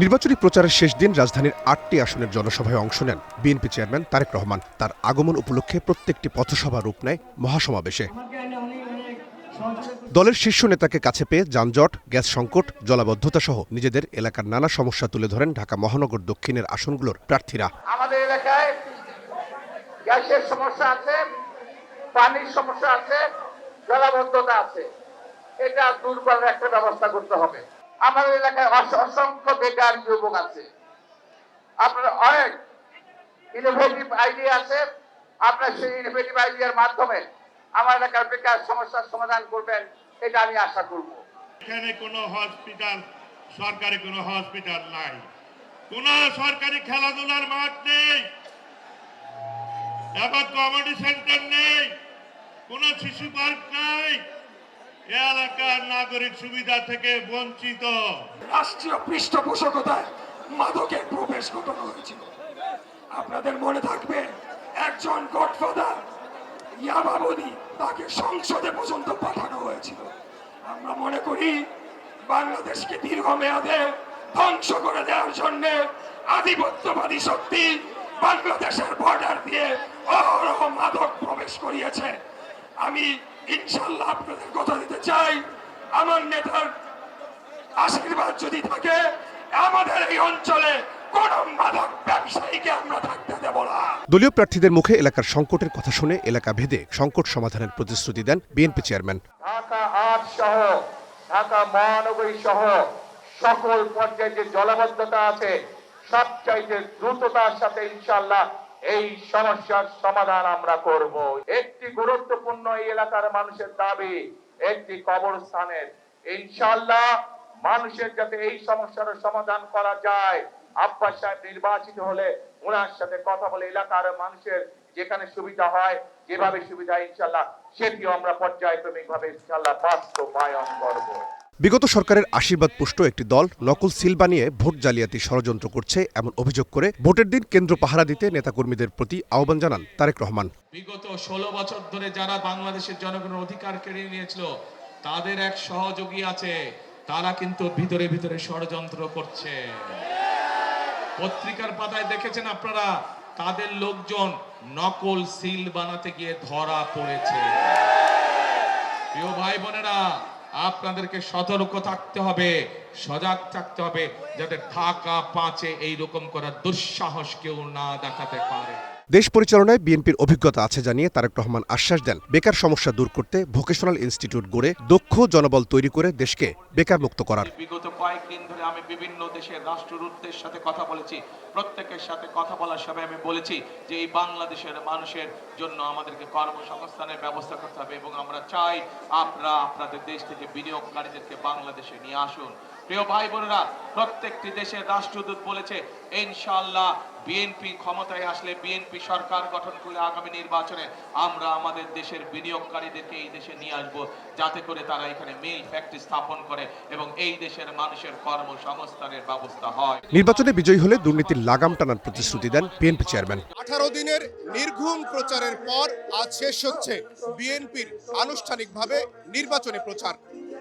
নির্বাচনী প্রচারের শেষ দিন রাজধানীর আটটি আসনের জনসভায় অংশ নেন বিএনপি চেয়ারম্যান তারেক রহমান। তার আগমন উপলক্ষে প্রত্যেকটি পথসভা রূপ নেয় মহাসমাবেশে। দলের শীর্ষ নেতাকে কাছে পেয়ে যানজট, গ্যাস সংকট, জলাবদ্ধতা সহ নিজেদের এলাকার নানা সমস্যা তুলে ধরেন ঢাকা মহানগর দক্ষিণের আসনগুলোর প্রার্থীরা। আমাদের এলাকায় গ্যাসের সমস্যা আছে, পানির সমস্যা আছে, জলাবদ্ধতা আছে। এটা একটা ব্যবস্থা করতে হবে। আমাদের এলাকায় অসংখ্য বেকার যুবক আছে। আপনার অনেক ইনোভেটিভ আইডিয়া আছে। আপনার সেই ইনোভেটিভ আইডিয়ার মাধ্যমে আমার এলাকার বেকার সমস্যার সমাধান করবেন, এটা আমি আশা করব। এখানে কোনো হসপিটাল সরকারি কোনো হসপিটাল নাই। কোনো সরকারি খেলাধুলার মাঠ নেই। এবার কমেডি সেন্টার নেই। কোন শিশু পার্ক নাই। এলাকার নাগরিক সুবিধা থেকে বঞ্চিত। রাষ্ট্রীয় পৃষ্ঠপোষকতায় মাদকের প্রবেশ ঘটানো হয়েছিল। আপনাদের মনে থাকবে, একজন গডফাদার ইয়াবাবদি তাকে সংসদে পর্যন্ত পাঠানো হয়েছিল। আমরা মনে করি, বাংলাদেশকে দীর্ঘমেয়াদে ধ্বংস করে দেওয়ার জন্য আধিপত্যবাদী শক্তি বাংলাদেশের বর্ডার দিয়ে অহরহ মাদক প্রবেশ করিয়েছে। আমি ইনশাল্লাহ আপনাদের কথা দিতে চাই। আমার নেতার আশীর্বাদ যদি থাকে আমাদের এই অঞ্চলে কোন মাদক ব্যবসায়ীকে আমরা থাকতে দেব না। দলীয় প্রার্থীদের মুখে এলাকার সংকটের কথা শুনে এলাকা ভেদে সংকট সমাধানের প্রতিশ্রুতি দেন বিএনপি চেয়ারম্যান। ঢাকা আট সহ ঢাকা মহানগরী সহ সকল পর্যায়ে যে জলাবদ্ধতা আছে সবচাইতে দ্রুততার সাথে ইনশাল্লাহ এই সমস্যার সমাধান আমরা করব। একটি গুরুত্বপূর্ণ এই এলাকার মানুষের দাবি, একটি কবরস্থানের। ইনশাল্লাহ মানুষের যাতে এই সমস্যার সমাধান করা যায়, আব্বাস সাহেব নির্বাচিত হলে ওনার সাথে কথা বলে এলাকার মানুষের যেখানে সুবিধা হয়, যেভাবে সুবিধা ইনশাল্লাহ সেটিও আমরা পর্যায়ক্রমিক ভাবে ইনশাল্লাহ বাস্তবায়ন করব। বিগত সরকারের আশীর্বাদ পুষ্ট একটি দল নকল সিল বানিয়ে ভোট জালিয়াতি ষড়যন্ত্র করছে এমন অভিযোগ করে ভোটের দিন কেন্দ্র পাহারা দিতে নেতাকর্মীদের প্রতি আহ্বান জানান তারেক রহমান। বিগত ষোলো বছর ধরে যারা বাংলাদেশের জনগণের অধিকার কেড়ে নিয়েছিল, তাদের এক সহযোগী আছে, তারা কিন্তু ভিতরে ভিতরে ষড়যন্ত্র করছে। পত্রিকার পাতায় দেখেছেন আপনারা, তাদের লোকজন নকল সিল বানাতে গিয়ে ধরা পড়েছে। প্রিয় ভাই বোনেরা আপনাদেরকে সতর্ক থাকতে হবে, সজাগ থাকতে হবে, যাতে ঢাকা পাঁচে এইরকম করার দুঃসাহস কেউ না দেখাতে পারে। দেশ পরিচালনায় বিএনপির অভিজ্ঞতা আছে জানিয়ে তারেক রহমান আশ্বাস দেন, বেকার সমস্যা দূর করতে ভোকেশনাল ইনস্টিটিউট গড়ে দক্ষ জনবল তৈরি করে দেশকে বেকার মুক্ত করার। বিগত কয়েকদিন ধরে আমি বিভিন্ন দেশের রাষ্ট্রদূতদের সাথে কথা বলেছি, প্রত্যেকের সাথে কথা বলার সময় আমি বলেছি যে এই বাংলাদেশের মানুষের জন্য আমাদেরকে কর্মসংস্থানের ব্যবস্থা করতে হবে এবং আমরা চাই আপনারা আপনাদের দেশ থেকে বিনিয়োগকারীদেরকে বাংলাদেশে নিয়ে আসুন। প্রিয় ভাই বোনেরা, প্রত্যেকটি দেশের রাষ্ট্রদূত বলেছে ইনশাআল্লাহ বিএনপি ক্ষমতায় আসলে বিএনপি সরকার গঠন করলে আগামী নির্বাচনে আমরা আমাদের দেশের বিনিয়োগকারীদেরকে এই দেশে নিয়ে আসব যাতে করে তারা এখানে মিল ফ্যাক্টরি স্থাপন করে এবং এই দেশের মানুষের কর্মসংস্থানের ব্যবস্থা হয়। নির্বাচনে বিজয়ী হলে দুর্নীতির লাগাম টানার প্রতিশ্রুতি দেন বিএনপি চেয়ারম্যান আঠারো দিনের নির্ঘুম প্রচারের পর আজ শেষ হচ্ছে বিএনপির আনুষ্ঠানিকভাবে নির্বাচনী প্রচার।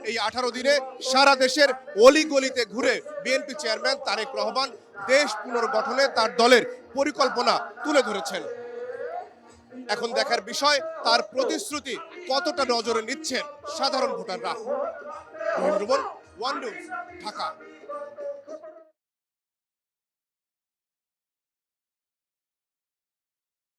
এই আঠারো দিনে সারা দেশের অলিগলিতে ঘুরে বিএনপি চেয়ারম্যান তারেক রহমান দেশ পুনর্গঠনে তার দলের পরিকল্পনা তুলে ধরেছেন। এখন দেখার বিষয়, তার প্রতিশ্রুতি কতটা নজরে নিচ্ছেন সাধারণ ভোটাররা? ঢাকা।